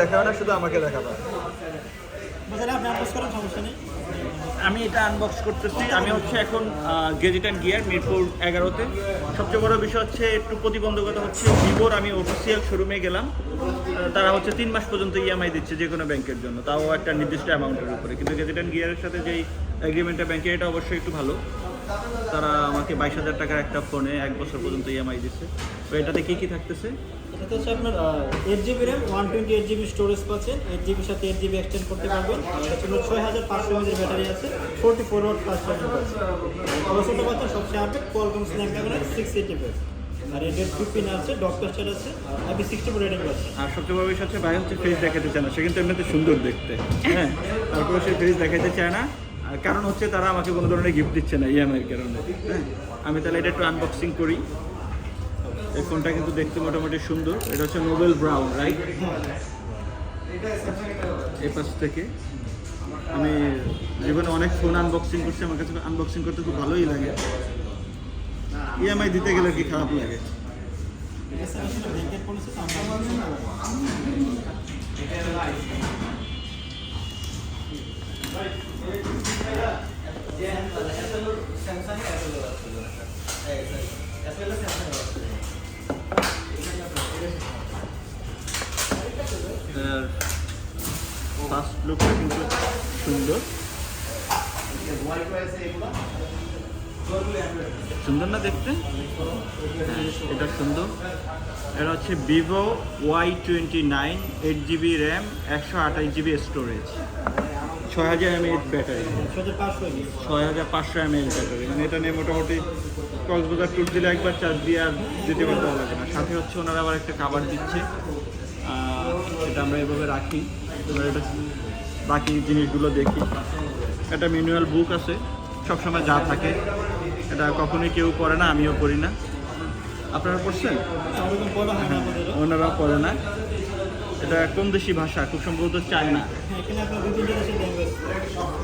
দেখাবে না শুধু আমাকে দেখাবে। আমি এটা আনবক্স করতেছি। আমি হচ্ছে এখন গেজেট অ্যান্ড গিয়ার মিরপুর এগারোতে। সবচেয়ে বড় বিষয় হচ্ছে একটু প্রতিবন্ধকতা হচ্ছে ভিভোর আমি অফিসিয়াল শোরুমে গেলাম। তারা হচ্ছে তিন মাস পর্যন্ত ইএমআই দিচ্ছে যে কোনো ব্যাংকের জন্য। তাও একটা নির্দিষ্ট অ্যামাউন্টের উপরে। কিন্তু গেজেট অ্যান্ড গিয়ারের সাথে যেই এগ্রিমেন্টটা ব্যাংকের এটা অবশ্যই একটু ভালো। তারা আমাকে বাইশ হাজার টাকার একটা ফোনে এক বছর পর্যন্ত ইএমআই দিচ্ছে। তো এটাতে কী কী থাকতেছে? এটাতে হচ্ছে আপনার eight GB RAM one twenty eight GB storage পাচ্ছেন। এইট জিবির সাথে এইট জিবি এক্সটেন্ড করতে পারবেন। এটা ছয় হাজার পাঁচশো এমএজের ব্যাটারি আছে forty four watt fast charging পাচ্ছেন প্রসেসরটা পাচ্ছেন, সবচেয়ে আপডেট কোয়ালকম স্ন্যাপড্রাগনের সিক্স এইটি প্লাস আর এর ফিফটিন আছে ডক টেস্টার আছে আপনি সিক্সটি ফোর রেটিং পাচ্ছেন। আর সবচেয়ে বড় বিষয় হচ্ছে ভাই হচ্ছে ফেস দেখাতে চায় না, সে কিন্তু এমনিতে সুন্দর দেখতে। হ্যাঁ তারপরে সে ফেস দেখাতে চায় না। কারণ হচ্ছে তারা আমাকে কোনো ধরনের গিফট দিচ্ছে না ইএমআই কারণে। হ্যাঁ আমি তাহলে এটা একটু আনবক্সিং করি। এই ফোনটা কিন্তু দেখতে মোটামুটি সুন্দর। এটা হচ্ছে নোবেল ব্রাউন রাইট এই পাশ থেকে। আমি জীবনে অনেক ফোন আনবক্সিং করছি, আমার কাছে আনবক্সিং করতে খুব ভালোই লাগে। ইএমআই দিতে গেলে কি খারাপ লাগে? ব্যাংকের লুকটা কিন্তু সুন্দর। সুন্দর না দেখতে? হ্যাঁ, এটা সুন্দর। এটা হচ্ছে Vivo Y twenty nine eight GB RAM একশো আঠাশ জিবি স্টোরেজ ছয় হাজার এমএএইচ ব্যাটারি ছয় হাজার পাঁচশো এমএএইচ ব্যাটারি মানে এটা নিয়ে মোটামুটি কক্সবাজার ট্যুর দিলে একবার চার্জ দিয়ে আর যেতে পারতে হবে না। সাথে হচ্ছে ওনারা আবার একটা খাবার দিচ্ছে। এটা আমরা এভাবে রাখি। এবার এটা বাকি জিনিসগুলো দেখি। একটা ম্যানুয়াল বুক আছে, সবসময় যা থাকে। এটা কখনোই কেউ পড়ে না, আমিও পড়ি না। আপনারা ওরকম বড় হয় না। এটা কোন দেশি ভাষা, খুব সম্ভবত চায়না।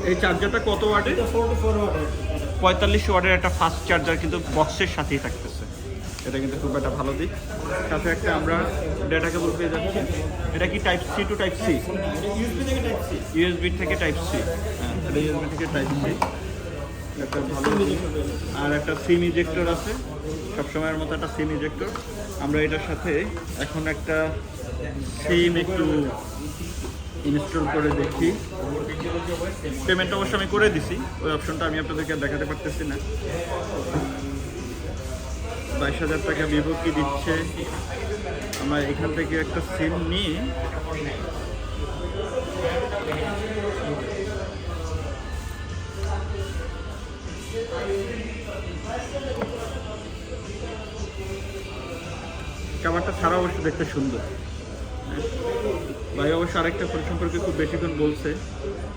এই চার্জারটা কত ওয়াটে এটা ফোর্টি ফোর ওয়াট পঁয়তাল্লিশ ওয়াটের একটা ফাস্ট চার্জার কিন্তু বক্সের সাথেই থাকতেছে। এটা কিন্তু খুব একটা ভালো দিক। সাথে একটা আমরা ডেটা কেবল পেয়ে যাচ্ছি। এটা কি type C to type C USB থেকে টাইপ সি ইউএসবি থেকে টাইপ সি হ্যাঁ এটা ইউএসবি থেকে টাইপ সি একটা ভালো আর একটা সিম ইজেক্টর আছে। সবসময়ের মতো একটা সিম ইজেক্টর আমরা এটার সাথে এখন একটা সিম একটু ইনস্টল করে দেখি। পেমেন্ট অবশ্য আমি করে দিছি। ওই অপশনটা আমি আপনাদেরকে দেখাতে পারতেছি না। বাইশ হাজার টাকা ভিভো কি দিচ্ছে। আমরা এখান থেকে একটা সিম নিয়ে কাভারটা ছাড়া অবশ্য দেখতে সুন্দর। ভাই অবশ্য আরেকটা ফোন সম্পর্কে খুব বেশিক্ষণ বলছে।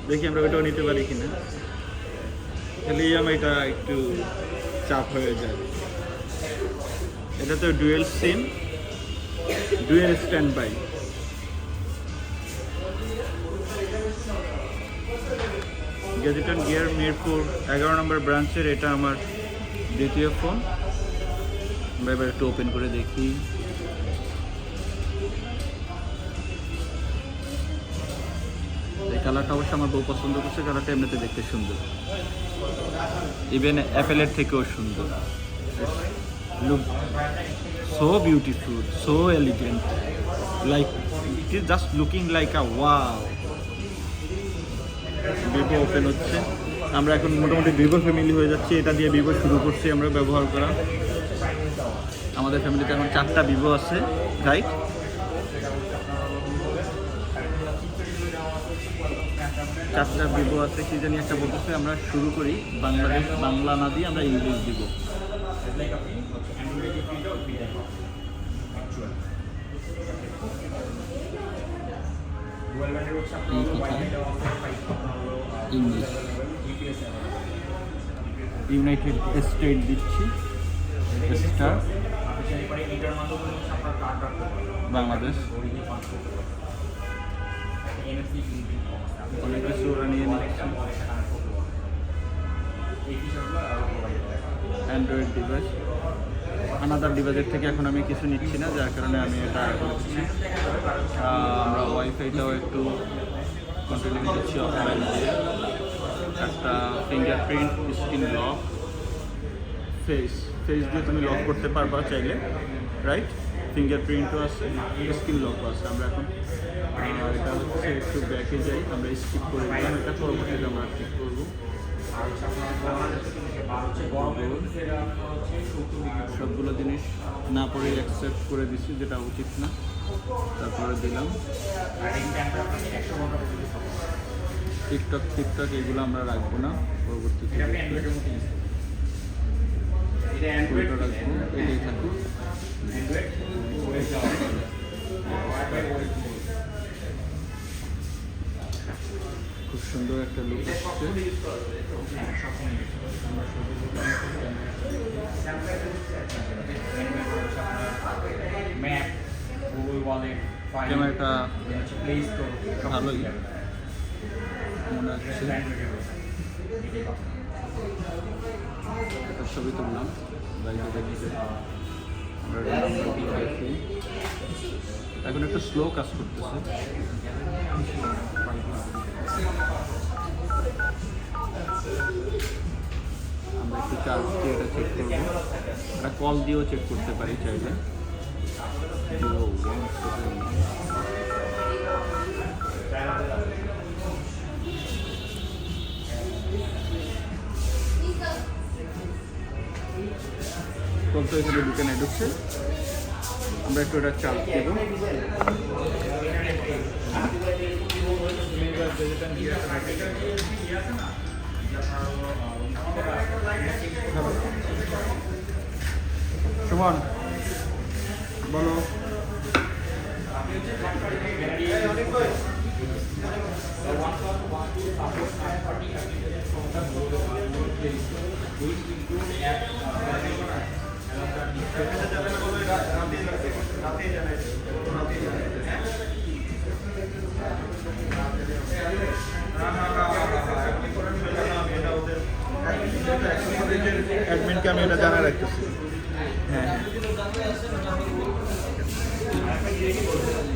দেখি আমরা ওইটাও নিতে পারি কিনা। তাহলে এটা একটু চাপ হয়ে যায়। এটা তো dual SIM, dual standby gadget and gear Mirpur, এগারো নম্বর ব্রাঞ্চের, এটা আমার দ্বিতীয় ফোন। আমরা এবার একটু ওপেন করে দেখি। এই কালারটা অবশ্য আমার বউ পছন্দ করছে কালারটা এমনিতে দেখতে সুন্দর। ইভেন অ্যাপেলের থেকেও সুন্দর। Look so beautiful so elegant like it is just looking like a wow Vivo open হচ্ছে। আমরা এখন মোটামুটি ভিভো ফ্যামিলি হয়ে যাচ্ছি। এটা দিয়ে ভিভো শুরু করছি আমরা ব্যবহার করা। আমাদের ফ্যামিলিতে এখন চারটা ভিভো আছে রাইট চারটা ভিভো আছে, কি জানি একটা বলতেছে। আমরা শুরু করি বাংলাদেশ বাংলা না দিয়ে আমরা ইংলিশ দিব ইংলিশ ইউনাইটেড স্টেট দিচ্ছি স্টার বাংলাদেশ অনেক কিছু ওরা নিয়ে নিচ্ছে অ্যান্ড্রয়েড ডিভাইস আনাদার ডিভাইসের থেকে এখন আমি কিছু নিচ্ছি না, যার কারণে আমি এটা করে দিচ্ছি আমরা ওয়াইফাইটাও একটু কন্টিনিউ করছি অফলাইন দিয়ে। একটা fingerprint screen lock face face দিয়ে তুমি লক করতে পারবা চাইলে রাইট ফিঙ্গারপ্রিন্টও আছে স্ক্রিন লকও আছে। আমরা এখন এটা হচ্ছে একটু ব্যাকে যাই, আমরা স্কিপ করে দিলাম। এটা পরবর্তীতে আমরা ঠিক করব। সবগুলো জিনিস না পরে অ্যাকসেপ্ট করে দিছি যেটা উচিত না। তারপরে দিলাম। টিকটক টিকটক এগুলো আমরা রাখব না পরবর্তীতে রাখব এটাই থাকুক। সুন্দর একটা লুক আসছে ক্যামেরাটা ভালোই। মনে হচ্ছে একটা ছবি তুললাম। বাইরে দেখতে আমরা। এখন একটু স্লো কাজ করতেছে। আমরা একটু চার্জ দিয়ে এটা চেক করব। একটা কল দিয়েও চেক করতে পারি চাইলে. কল তো এখানে ঢুকে নাই, ঢুকছে? আমরা একটু এটা চার্জ দেব। সুমন বলো। আমি এটা জানা রাখতেছি। হ্যাঁ হ্যাঁ।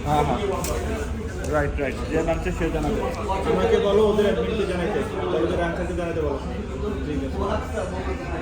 হ্যাঁ রাইট রাইট যে সে আমাকে বলো, ওদের অ্যাডমিনকে জানাইতে ওদের আনসারকে জানাতে বলো।